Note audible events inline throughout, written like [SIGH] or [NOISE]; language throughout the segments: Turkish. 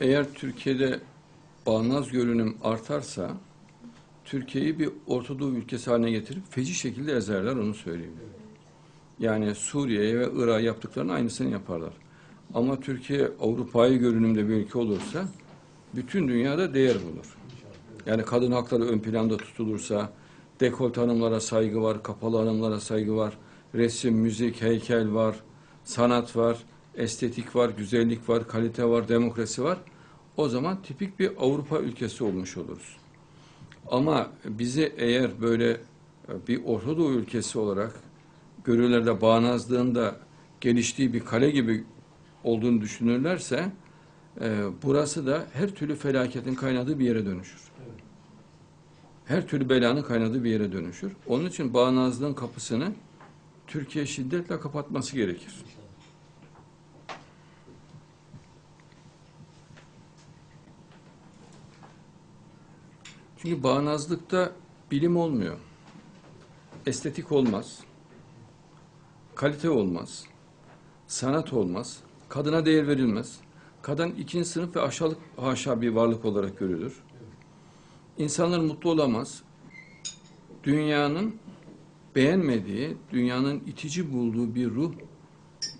Eğer Türkiye'de bağnaz görünüm artarsa Türkiye'yi bir Ortadoğu ülkesi haline getirip feci şekilde ezerler onu söyleyeyim. Yani Suriye'ye ve Irak'a yaptıklarının aynısını yaparlar. Ama Türkiye Avrupa'yı görünümde bir ülke olursa bütün dünyada değer bulur. Yani kadın hakları ön planda tutulursa, dekolt hanımlara saygı var, kapalı hanımlara saygı var, resim, müzik, heykel var, sanat var, estetik var, güzellik var, kalite var, demokrasi var. O zaman tipik bir Avrupa ülkesi olmuş oluruz. Ama bizi eğer böyle e, bir Orta Doğu ülkesi olarak görülerde bağnazlığında geliştiği bir kale gibi olduğunu düşünürlerse e, burası da her türlü felaketin kaynadığı bir yere dönüşür. Her türlü belanın kaynadığı bir yere dönüşür. Onun için bağnazlığın kapısını Türkiye şiddetle kapatması gerekir. Çünkü bağnazlıkta bilim olmuyor. Estetik olmaz. Kalite olmaz. Sanat olmaz. Kadına değer verilmez. Kadın ikinci sınıf ve aşağılık haşa bir varlık olarak görülür. İnsanlar mutlu olamaz. Dünyanın beğenmediği, dünyanın itici bulduğu bir ruh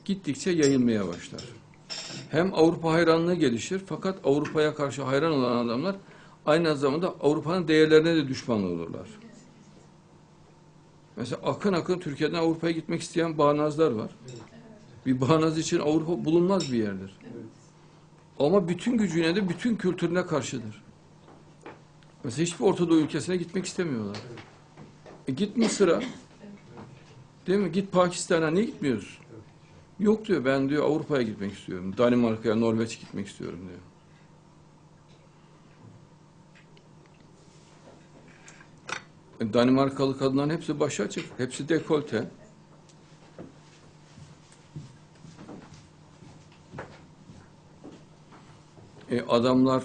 gittikçe yayılmaya başlar. Hem Avrupa hayranlığı gelişir fakat Avrupa'ya karşı hayran olan adamlar aynı zamanda Avrupa'nın değerlerine de düşman olurlar. Mesela akın akın Türkiye'den Avrupa'ya gitmek isteyen bağnazlar var. Bir bağnaz için Avrupa bulunmaz bir yerdir. Ama bütün gücüne de bütün kültürüne karşıdır. Mesela hiçbir Orta Doğu ülkesine gitmek istemiyorlar. E git Mısır'a. Değil mi? Git Pakistan'a. Niye gitmiyoruz? Yok diyor ben diyor Avrupa'ya gitmek istiyorum. Danimarka'ya, Norveç'e gitmek istiyorum diyor. Danimarkalı kadınların hepsi başı açık. Hepsi dekolte. E, adamlar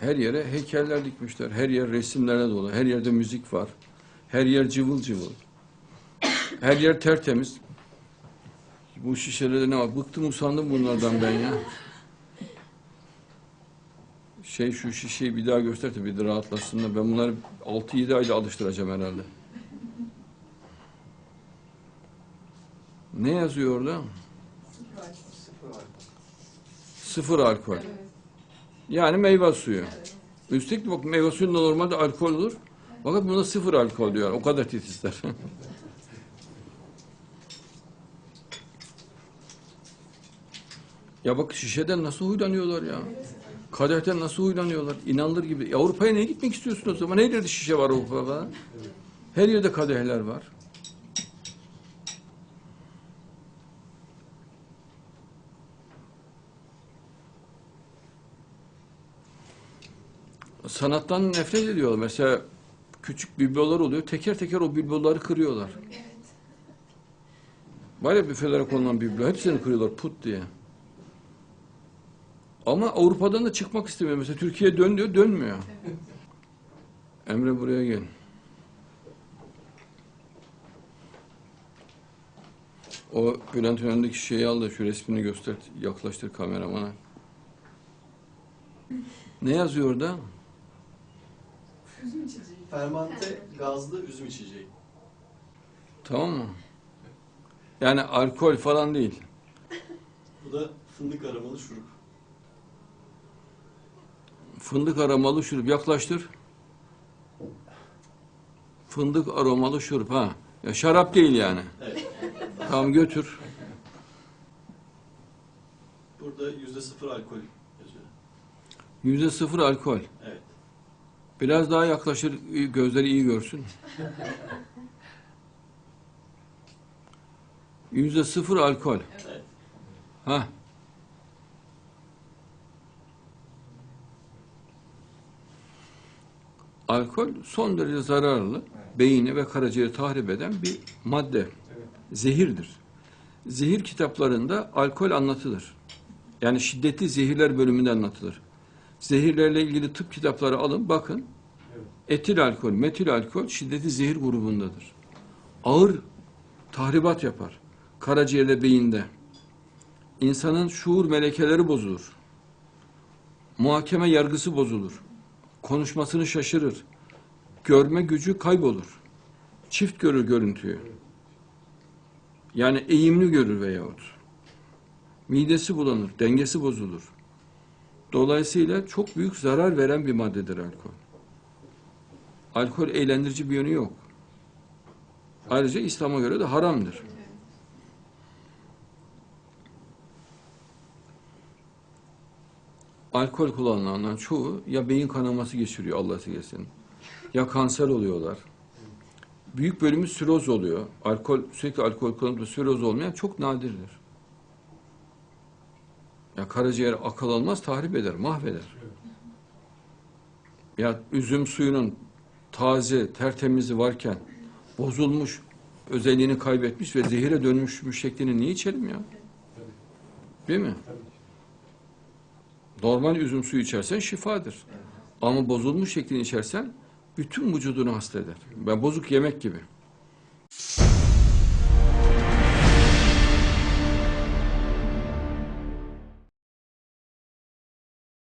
her yere heykeller dikmişler. Her yer resimlerle dolu. Her yerde müzik var. Her yer cıvıl cıvıl. Her yer tertemiz. Bu şişelerde ne var? Bıktım usandım bunlardan ben ya. Şey şu şişeyi bir daha göster de bir de rahatlasınlar. Ben bunları 6-7 ayda alıştıracağım herhalde. Ne yazıyor orada? Sıfır alkol. Yani meyve suyu. Üstelik bak meyve suyunda normalde alkol olur. Fakat bunda sıfır alkol diyor. O kadar titizler. [LAUGHS] ya bak şişeden nasıl huylanıyorlar ya. Kadehten nasıl huylanıyorlar. İnanılır gibi. Avrupa'ya niye gitmek istiyorsun o zaman? Her yerde şişe var Avrupa'da. Her yerde kadehler var. sanattan nefret ediyorlar. Mesela küçük biblolar oluyor. Teker teker o bibloları kırıyorlar. Var ya büfelere konulan biblo. Hepsini kırıyorlar put diye. Ama Avrupa'dan da çıkmak istemiyor. Mesela Türkiye'ye dön diyor, dönmüyor. Emre buraya gel. O Bülent önündeki şeyi al da şu resmini göster, yaklaştır kameramana. Ne yazıyor orada? Üzüm içeceği. Fermante gazlı üzüm içeceği. Tamam mı? Yani alkol falan değil. Bu da fındık aromalı şurup. Fındık aromalı şurup yaklaştır. Fındık aromalı şurup ha. Ya şarap değil yani. Evet. Tamam götür. Burada yüzde sıfır alkol yazıyor. Yüzde sıfır alkol. Evet. Biraz daha yaklaşır gözleri iyi görsün. [LAUGHS] Yüzde sıfır alkol. Evet. Ha. Alkol son derece zararlı, beyni ve karaciğeri tahrip eden bir madde. Zehirdir. Zehir kitaplarında alkol anlatılır. Yani şiddetli zehirler bölümünde anlatılır. Zehirlerle ilgili tıp kitapları alın, bakın. Etil alkol, metil alkol şiddetli zehir grubundadır. Ağır tahribat yapar. Karaciğerde, beyinde. İnsanın şuur melekeleri bozulur. Muhakeme yargısı bozulur. Konuşmasını şaşırır. Görme gücü kaybolur. Çift görür görüntüyü. Yani eğimli görür veyahut. Midesi bulanır, dengesi bozulur. Dolayısıyla çok büyük zarar veren bir maddedir alkol. Alkol eğlendirici bir yönü yok. Ayrıca İslam'a göre de haramdır. Alkol kullananların çoğu ya beyin kanaması geçiriyor Allah esirgesin. Ya kanser oluyorlar. Büyük bölümü siroz oluyor. Alkol sürekli alkol kullanıp siroz olmayan çok nadirdir. Ya karaciğer akıl almaz, tahrip eder, mahveder. Ya üzüm suyunun taze, tertemizi varken bozulmuş, özelliğini kaybetmiş ve zehire dönmüş şeklini niye içelim ya? Değil mi? Normal üzüm suyu içersen şifadır. Ama bozulmuş şeklini içersen bütün vücudunu hasta eder. Ben bozuk yemek gibi.